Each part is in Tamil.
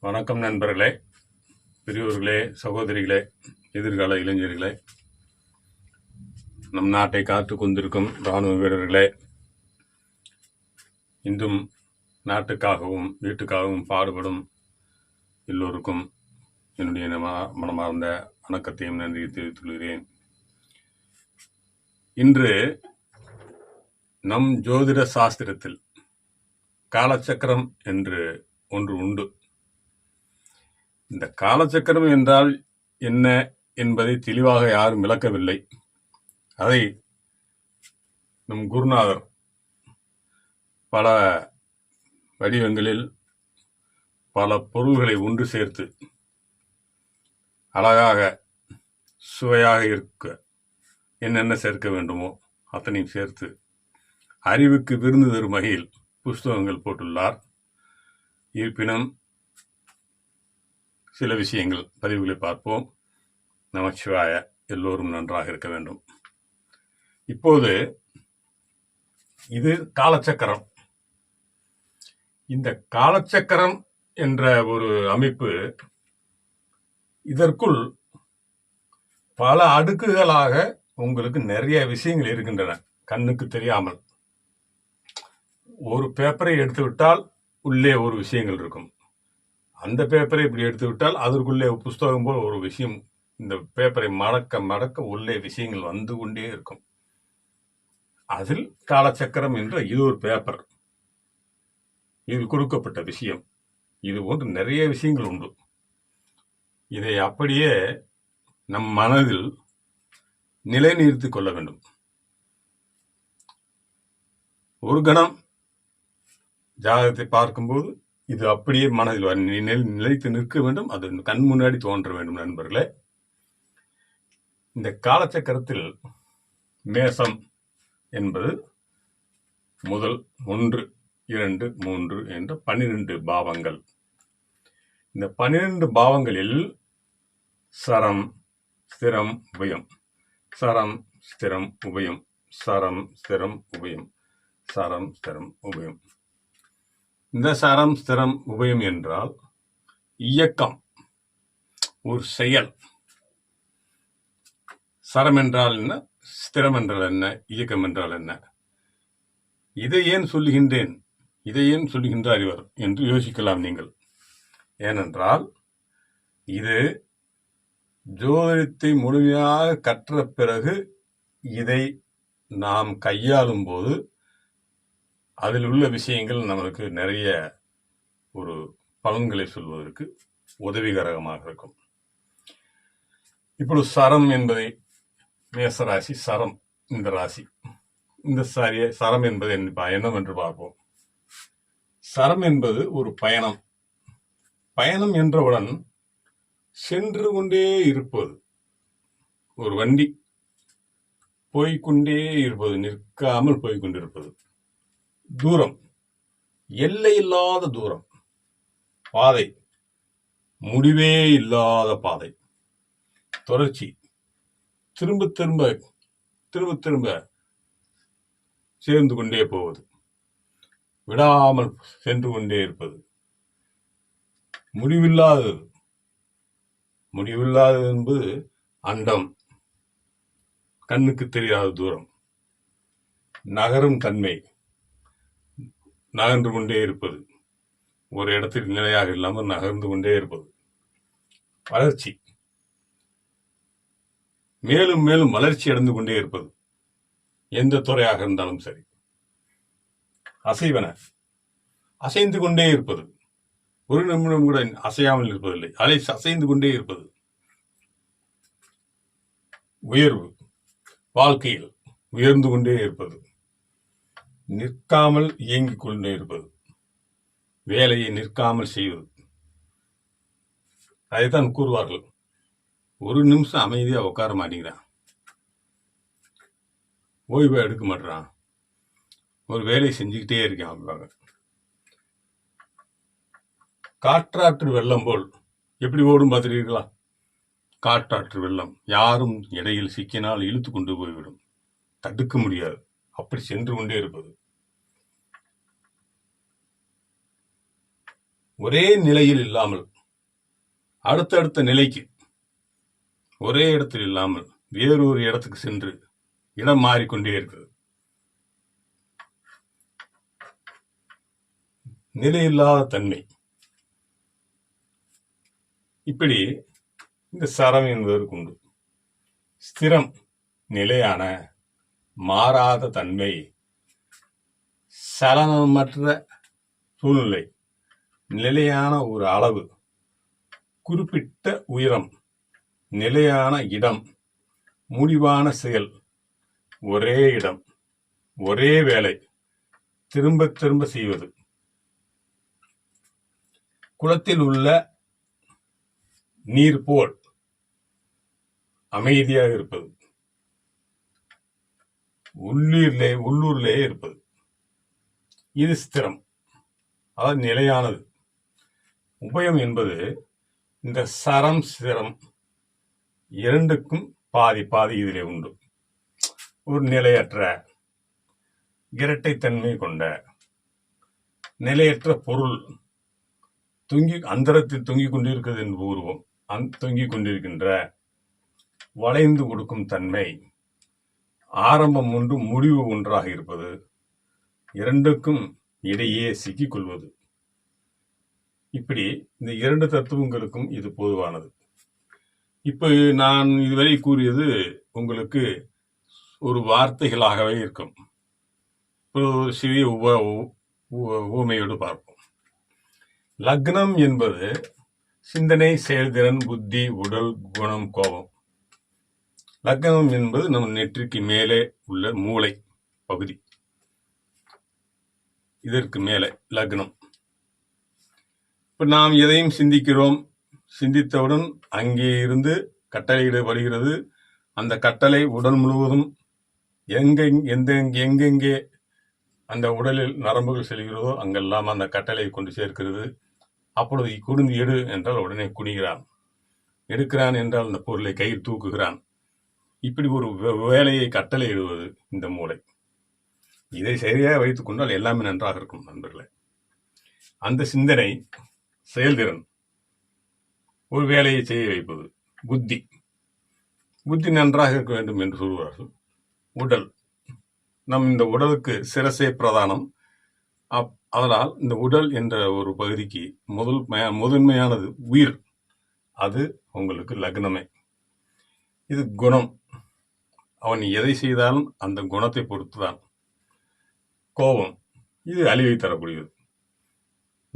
வணக்கம் நண்பர்களே பெரியோர்களே சகோதரிகளே எதிர்கால இளைஞர்களே. நம் நாட்டை காத்து கொண்டிருக்கும் இராணுவ வீரர்களே இன்றும் நாட்டுக்காகவும் வீட்டுக்காகவும் பாடுபடும் எல்லோருக்கும் என்னுடைய மனமார்ந்த வணக்கத்தையும் நன்றியை தெரிவித்துள்ளேன் இன்று நம் ஜோதிட சாஸ்திரத்தில் காலச்சக்கரம் என்று ஒன்று உண்டு. இந்த காலச்சக்கரம் என்றால் என்ன என்பதை தெளிவாக யாரும் விளக்கவில்லை. அதை நம் குருநாதர் பல வடிவங்களில் பல பொருள்களை ஒன்று சேர்த்து அழகாக சுவையாக இருக்க என்னென்ன சேர்க்க வேண்டுமோ அத்தனையும் சேர்த்து அறிவுக்கு விருந்து தரும் வகையில் புஸ்தகங்கள் போட்டுள்ளார். இருப்பினும் சில விஷயங்கள். பதிவுகளை பார்ப்போம். நமச்சிவாய எல்லோரும் நன்றாக இருக்க வேண்டும். இப்போது இது காலச்சக்கரம். இந்த காலச்சக்கரம் என்ற ஒரு அமைப்பு இதற்குள் பல அடுக்குகளாக உங்களுக்கு நிறைய விஷயங்கள் இருக்கின்றன. கண்ணுக்கு தெரியாமல். ஒரு பேப்பரை எடுத்துவிட்டால் உள்ளே ஒரு விஷயங்கள் இருக்கும். அந்த பேப்பரை இப்படி எடுத்து விட்டால் அதற்குள்ளே புஸ்தகம் போல் ஒரு விஷயம் இந்த பேப்பரை மடக்க மடக்க உள்ளே விஷயங்கள் வந்து கொண்டே இருக்கும். அதில் காலச்சக்கரம் என்ற இது ஒரு பேப்பர் இதில் கொடுக்கப்பட்ட விஷயம். இது போன்று நிறைய விஷயங்கள் உண்டு. இதை அப்படியே நம் மனதில் நிலைநிறுத்திக் கொள்ள வேண்டும். ஒரு கணம் ஜாதகத்தை பார்க்கும்போது இது அப்படியே மனதில் நிலை- நிலைத்து நிற்க வேண்டும். அது கண் முன்னாடி தோன்ற வேண்டும் நண்பர்களே. இந்த காலச்சக்கரத்தில் மேசம் என்பது முதல் ஒன்று இரண்டு மூன்று என்ற பன்னிரண்டு பாவங்கள். இந்த பன்னிரண்டு பாவங்களில் சரம் ஸ்திரம் உபயம். சரம் ஸ்திரம் உபயம். சரம் ஸ்திரம் உபயம். சரம் ஸ்திரம் உபயம். இந்த சரம் ஸ்திரம் உபயம் என்றால் இயக்கம் ஒரு செயல். சரம் என்றால் என்ன? ஸ்திரம் என்றால் என்ன? இயக்கம் என்றால் என்ன? இதை ஏன் சொல்லுகின்றேன்? இதை ஏன் சொல்லுகின்றார் இவர் என்று யோசிக்கலாம் நீங்கள். ஏனென்றால் இது ஜோதிடத்தை முழுமையாக கற்ற பிறகு இதை நாம் கையாளும் போது அதில் உள்ள விஷயங்கள் நமக்கு நிறைய ஒரு பலன்களை சொல்வதற்கு உதவிகரமாக இருக்கும். இப்பொழுது சரம் என்பதை மேச ராசி சரம் இந்த ராசி. இந்த சாரிய சரம் என்பது என்ன- என்னவென்று பார்ப்போம். சரம் என்பது ஒரு பயணம். பயணம் என்றவுடன் சென்று கொண்டே இருப்பது. ஒரு வண்டி போய்கொண்டே இருப்பது நிற்காமல் போய்க்கொண்டிருப்பது தூரம். எல்லை இல்லாத தூரம். பாதை. முடிவே இல்லாத பாதை. தொடர்ச்சி. திரும்ப திரும்ப திரும்ப திரும்ப சேர்ந்து கொண்டே போவது. விடாமல் சென்று கொண்டே இருப்பது. முடிவில்லாதது. முடிவில்லாதது என்பது அண்டம். கண்ணுக்கு தெரியாத தூரம். நகரும் தன்மை. நகர்ந்து கொண்டே இருப்பது. ஒரு இடத்தில் நிலையாக இல்லாமல் நகர்ந்து கொண்டே இருப்பது. வளர்ச்சி. மேலும் மேலும் வளர்ச்சி அடைந்து கொண்டே இருப்பது. எந்த துறையாக இருந்தாலும் சரி. அசைவன. அசைந்து கொண்டே இருப்பது. ஒரு நிமிடம் கூட அசையாமல் இருப்பதில்லை. அலை அசைந்து கொண்டே இருப்பது. உயர்வு. வாழ்க்கையில் உயர்ந்து கொண்டே இருப்பது. நிற்காமல் இயங்கிக் கொண்டே இருப்பது வேலையை நிற்காமல் செய்வது. அதைத்தான் கூறுவார்கள். ஒரு நிமிஷம் அமைதியாக உட்கார மாட்டேங்கிறான். ஓய்வு எடுக்க மாட்டேறான். ஒரு வேலையை செஞ்சுக்கிட்டே இருக்கான் அப்படிவாங்க காற்றாற்று வெள்ளம் போல் எப்படி ஓடும் பார்த்துருக்கீங்களா காற்றாற்று வெள்ளம் யாரும் இடையில் சிக்கினால் இழுத்து கொண்டு போய்விடும். தடுக்க முடியாது. அப்படி சென்று கொண்டே இருப்பது. ஒரே நிலையில் இல்லாமல் அடுத்தடுத்த நிலைக்கு ஒரே இடத்தில் இல்லாமல் வேறொரு இடத்துக்கு சென்று இடம் மாறிக்கொண்டே இருக்கிறது. நிலையில்லாத தன்மை. இப்படி இந்த சரம் என்பதற்கு உண்டு. ஸ்திரம் நிலையான மாறாத தன்மை சலனமற்ற சூழ்நிலை. நிலையான ஒரு அளவு. குறிப்பிட்ட உயரம் நிலையான இடம் முடிவான செயல். ஒரே இடம் ஒரே வேலை. திரும்ப திரும்ப செய்வது. குளத்தில் உள்ள நீர் போல் அமைதியாக இருப்பது. உள்ளூர்லே உள்ளூர்லேயே இருப்பது. இது ஸ்திரம். அதாவது நிலையானது. உபயம் என்பது இந்த சரம் சிரம் இரண்டுக்கும் பாதி பாதி இதிலே உண்டு. ஒரு நிலையற்ற இரட்டைத்தன்மை கொண்ட நிலையற்ற பொருள் தொங்கி அந்தரத்தில் தொங்கிக் கொண்டிருக்கிறது என்று கூறுவோம். அந் தொங்கிக் கொண்டிருக்கின்ற வளைந்து கொடுக்கும் தன்மை ஆரம்பம் ஒன்று முடிவு ஒன்றாக இருப்பது இரண்டுக்கும் இடையே சிக்கிக் கொள்வது. இப்படி இந்த இரண்டு தத்துவங்களுக்கும் இது பொதுவானது. இப்போ நான் இதுவரை கூறியது உங்களுக்கு ஒரு வார்த்தைகளாகவே இருக்கும். இப்போ ஒரு சிறிய உப ஊமையோடு பார்ப்போம். லக்னம் என்பது சிந்தனை செயல்திறன் புத்தி உடல் குணம் கோபம். லக்னம் என்பது நம் நெற்றிக்கு மேலே உள்ள மூளை பகுதி. இதற்கு மேலே லக்னம். இப்போ நாம் எதையும் சிந்திக்கிறோம். சிந்தித்தவுடன் அங்கே இருந்து கட்டளையிடப்படுகிறது அந்த கட்டளை உடல் முழுவதும் எங்கெங் எந்த எங்கெங்கே அந்த உடலில் நரம்புகள் செல்கிறதோ அங்கெல்லாம் அந்த கட்டளை கொண்டு சேர்க்கிறது. அப்பொழுது குடிந்து எடு என்றால் உடனே குனிகிறான். எடுக்கிறான் என்றால் அந்த பொருளை கையில் தூக்குகிறான். இப்படி ஒரு வே- வேலையை கட்டளை இடுவது இந்த மூளை. இதை சரியாக வைத்துக்கொண்டால் எல்லாமே நன்றாக இருக்கும் நண்பர்களே. அந்த சிந்தனை செயல்திறன். ஒரு வேலையை செய்ய வைப்பது. புத்தி. புத்தி நன்றாக இருக்க வேண்டும் என்று சொல்வார்கள். உடல். நம் இந்த உடலுக்கு சிரசே பிரதானம். அப்- அதனால் இந்த உடல் என்ற ஒரு பகுதிக்கு முதல் முதன்மையானது உயிர். அது உங்களுக்கு லக்னமே. இது குணம். அவன் எதை செய்தாலும் அந்த குணத்தை பொறுத்துதான். கோபம். இது அழிவை தரக்கூடியது.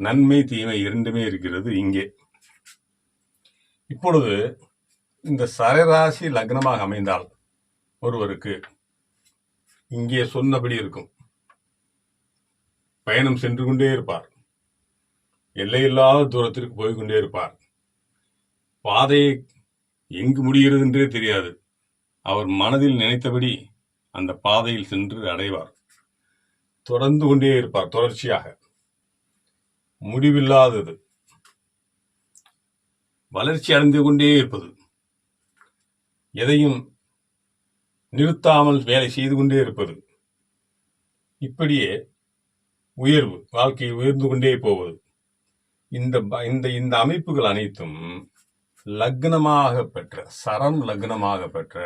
நன்மை தீமை இரண்டுமே இருக்கிறது இங்கே. இப்பொழுது இந்த சரராசி லக்னமாக அமைந்தால் ஒருவருக்கு இங்கே சொன்னபடி இருக்கும். பயணம் சென்று கொண்டே இருப்பார். எல்லையில்லாத தூரத்திற்கு போய்கொண்டே இருப்பார். பாதையை எங்கு முடிகிறது என்றே தெரியாது. அவர் மனதில் நினைத்தபடி அந்த பாதையில் சென்று அடைவார். தொடர்ந்து கொண்டே இருப்பார் தொடர்ச்சியாக. முடிவில்லாதது. வளர்ச்சி அடைந்து கொண்டே இருப்பது. எதையும் நிறுத்தாமல் வேலை செய்து கொண்டே இருப்பது. இப்படியே உயர்வு வாழ்க்கையில் உயர்ந்து கொண்டே போவது. இந்த இந்த இந்த அமைப்புகள் அனைத்தும் லக்னமாக பெற்ற சரம் லக்னமாக பெற்ற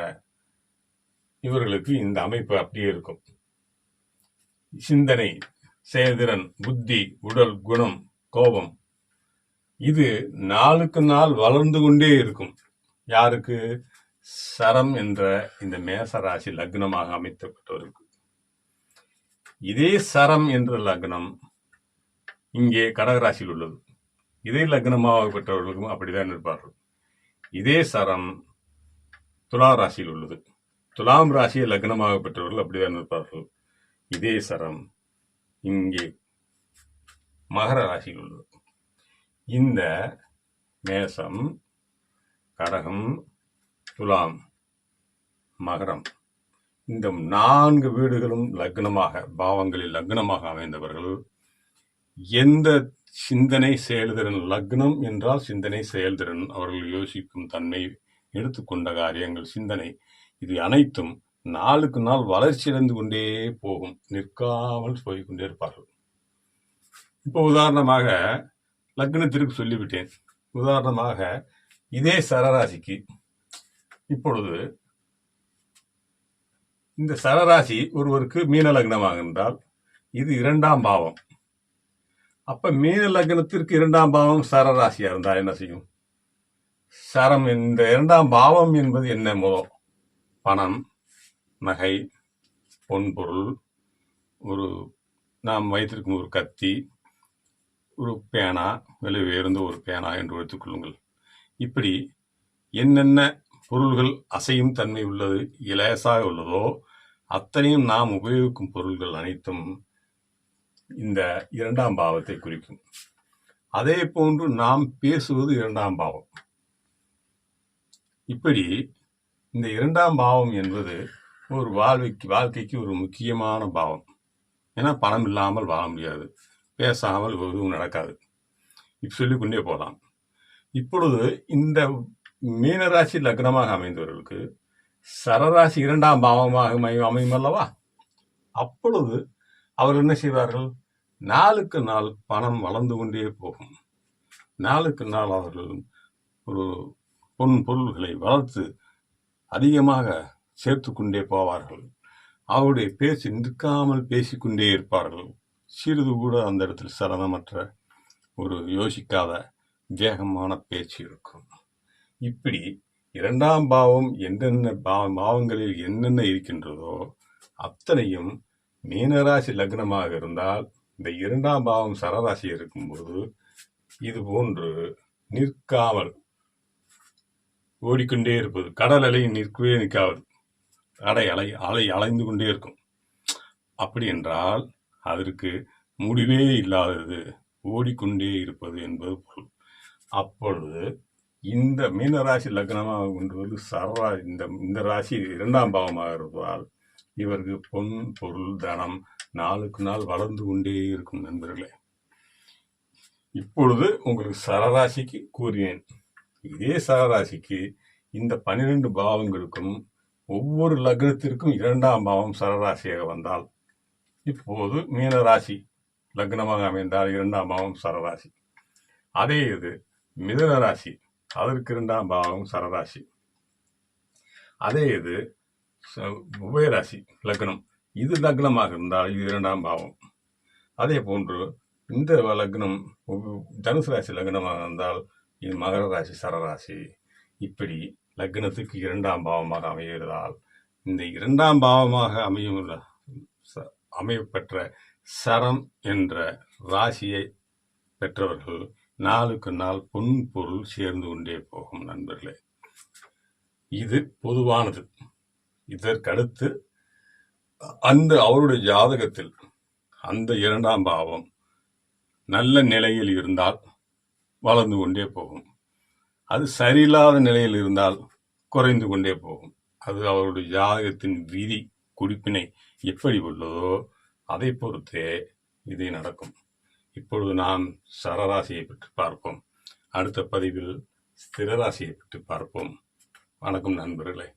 இவர்களுக்கு இந்த அமைப்பு அப்படியே இருக்கும். சிந்தனை செயல்திறன் புத்தி உடல் குணம் கோபம். இது நாளுக்கு நாள் வளர்ந்து கொண்டே இருக்கும். யாருக்கு? சரம் என்ற இந்த மேச ராசி லக்னமாக அமைக்கப்பட்டவருக்கு இதே சரம் என்ற லக்னம் இங்கே கடகராசியில் உள்ளது. இதே லக்னமாக பெற்றவர்களுக்கும் அப்படிதான் இருப்பார்கள். இதே சரம் துலா ராசியில் உள்ளது. துலாம் ராசியை லக்னமாக பெற்றவர்கள் அப்படிதான் இருப்பார்கள். இதே சரம் இங்கே மகர ராசியில் உள்ளது. இந்த மேசம் கடகம் துலாம் மகரம் இந்த நான்கு வீடுகளும் லக்னமாக பாவங்களில் லக்னமாக அமைந்தவர்கள் எந்த சிந்தனை செயல்திறன் லக்னம் என்றால் சிந்தனை செயல்திறன். அவர்கள் யோசிக்கும் தன்மை எடுத்துக்கொண்ட காரியங்கள் சிந்தனை இது அனைத்தும் நாளுக்கு நாள் வளர்ச்சியடைந்து கொண்டே போகும். நிற்காமல் போய்கொண்டே இருப்பார்கள். இப்போ உதாரணமாக லக்னத்திற்கு சொல்லிவிட்டேன். உதாரணமாக இதே சரராசிக்கு இப்பொழுது இந்த சரராசி ஒருவருக்கு மீன லக்னமாக இருந்தால் இது இரண்டாம் பாவம். அப்ப மீன லக்னத்திற்கு இரண்டாம் பாவம் சரராசியா இருந்தால் என்ன செய்யும்? சரம் இந்த இரண்டாம் பாவம் என்பது என்ன முதல் பணம். நகை பொன்பொருள் ஒரு நாம் வைத்திருக்கும் ஒரு கத்தி ஒரு பேனா விலை உயர்ந்த ஒரு பேனா என்று வைத்துக்கொள்ளுங்கள் இப்படி என்னென்ன பொருள்கள் அசையும் தன்மை உள்ளது இலேசாக உள்ளதோ அத்தனையும் நாம் உபயோகிக்கும் பொருள்கள் அனைத்தும் இந்த இரண்டாம் பாவத்தை குறிக்கும். அதே போன்று நாம் பேசுவது இரண்டாம் பாவம். இப்படி இந்த இரண்டாம் பாவம் என்பது ஒரு வாழ்வைக்கு வாழ்க்கைக்கு ஒரு முக்கியமான பாவம். ஏன்னா பணம் இல்லாமல் வாழ முடியாது. பேசாமல் எதுவும் நடக்காது. இப்போ சொல்லிக்கொண்டே போகலாம் இப்பொழுது இந்த மீனராசி லக்னமாக அமைந்தவர்களுக்கு சரராசி இரண்டாம் பாவமாக அமையும் அல்லவா அப்பொழுது அவர் என்ன செய்வார்கள்? நாளுக்கு நாள் பணம் வளர்ந்து கொண்டே போகும். நாளுக்கு நாள் அவர்கள் ஒரு பொன் பொருள்களை வளர்த்து அதிகமாக சேர்த்து கொண்டே போவார்கள். அவருடைய பேச்சு நிற்காமல் பேசிக்கொண்டே இருப்பார்கள். சிறிது கூட அந்த இடத்தில் சலனமற்ற ஒரு யோசிக்காத வேகமான பேச்சு இருக்கும். இப்படி இரண்டாம் பாவம் என்னென்ன பா- பாவங்களில் என்னென்ன இருக்கின்றதோ அத்தனையும் மீனராசி லக்னமாக இருந்தால் இந்த இரண்டாம் பாவம் சரராசி இருக்கும்போது இது போன்று நிற்காமல் ஓடிக்கொண்டே இருப்பது கடல் அலை நிற்கவே நிற்காது. அடை அலை அலை அலைந்து கொண்டே இருக்கும். அப்படி என்றால் அதற்கு முடிவே இல்லாதது ஓடிக்கொண்டே இருப்பது என்பது பொருள். அப்பொழுது இந்த மீனராசி லக்னமாக கொண்டுவது சரரா இந்த இந்த ராசி இரண்டாம் பாவமாக இருப்பதால் இவருக்கு பொன் பொருள் தனம் நாளுக்கு நாள் வளர்ந்து கொண்டே இருக்கும் நண்பர்களே. இப்பொழுது உங்களுக்கு சரராசிக்கு கூறினேன். இதே சரராசிக்கு இந்த பன்னிரெண்டு பாவங்களுக்கும் ஒவ்வொரு லக்னத்திற்கும் இரண்டாம் பாவம் சரராசியாக வந்தால் இப்போது மீனராசி லக்னமாக அமைந்தால் இரண்டாம் பாவம் சரராசி. அதே இது மிதனராசி அதற்கு இரண்டாம் பாவம் சரராசி. அதே இது ச- உபயராசி லக்னம் இது லக்னமாக இருந்தால் இது இரண்டாம் பாவம். அதே போன்று இந்த லக்னம் தனுசு ராசி லக்னமாக இருந்தால் இது மகர ராசி சரராசி. இப்படி லக்னத்துக்கு இரண்டாம் பாவமாக அமைகிறதால் இந்த இரண்டாம் பாவமாக அமையும் அமையப்பெற்ற சரம் என்ற ராசியை பெற்றவர்கள் நாளுக்கு நாள் பொன் பொருள் சேர்ந்து கொண்டே போகும் நண்பர்களே. இது பொதுவானது. இதற்கடுத்து அந்த அவருடைய ஜாதகத்தில் அந்த இரண்டாம் பாவம் நல்ல நிலையில் இருந்தால் வளர்ந்து கொண்டே போகும். அது சரியில்லாத நிலையில் இருந்தால் குறைந்து கொண்டே போகும். அது அவருடைய ஜாதகத்தின் விதி குறிப்பினை எப்படி உள்ளதோ அதை பொறுத்தே இது நடக்கும். இப்பொழுது நாம் சரராசியை பற்றி பார்ப்போம். அடுத்த பதிவில் ஸ்திரராசியை பற்றி பார்ப்போம். வணக்கம் நண்பர்களே.